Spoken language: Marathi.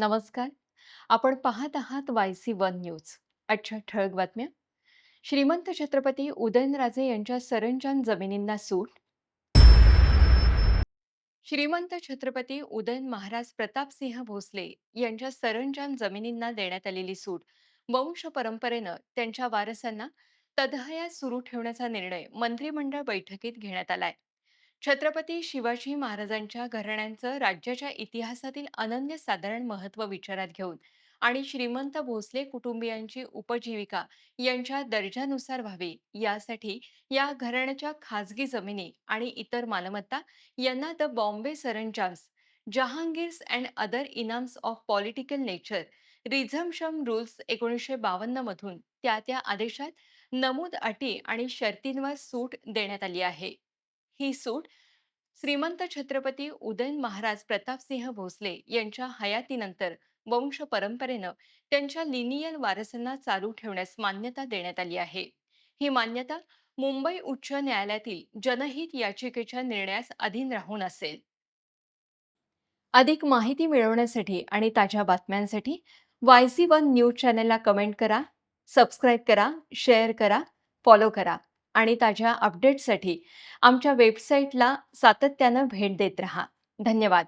नमस्कार. आपण पाहत आहात वाय सी वन न्यूज. आजच्या ठळक बातम्या. श्रीमंत छत्रपती उदयनराजे यांच्या सरंजाम जमिनींना सूट. श्रीमंत छत्रपती उदयन महाराज प्रतापसिंह भोसले यांच्या सरंजाम जमिनींना देण्यात आलेली सूट वंश परंपरेनं त्यांच्या वारसांना तदहयात सुरू ठेवण्याचा निर्णय मंत्रिमंडळ बैठकीत घेण्यात आलाय. छत्रपती शिवाजी महाराजांच्या घराण्यांचं राज्याच्या इतिहासातील अनन्यसाधारण महत्त्व विचारात घेऊन आणि श्रीमंत भोसले कुटुंबियांची उपजीविका यांच्या दर्जानुसार व्हावी यासाठी या घराण्याच्या खाजगी जमिनी आणि इतर मालमत्ता यांना the Bombay saranjams jahagirs and other inams of political nature resumption rules एकोणीसशे बावन्न मधून त्या त्या आदेशात नमूद अटी आणि शर्तींवर सूट देण्यात आली आहे. ही सूट श्रीमंत छत्रपती उदयन महाराज प्रतापसिंह भोसले यांच्या हयातीनंतर वंश परंपरेनं त्यांच्या लिनियल वारसांना चालू ठेवण्यास मान्यता देण्यात आली आहे. ही मान्यता मुंबई उच्च न्यायालयातील जनहित याचिकेच्या निर्णयास अधीन राहून असेल. अधिक माहिती मिळवण्यासाठी आणि ताज्या बातम्यांसाठी वायसी वन न्यूज चॅनलला कमेंट करा सबस्क्राईब करा शेअर करा फॉलो करा. आणि ताज्या अपडेट्ससाठी आमच्या वेबसाईटला सातत्यानं भेट देत रहा. धन्यवाद.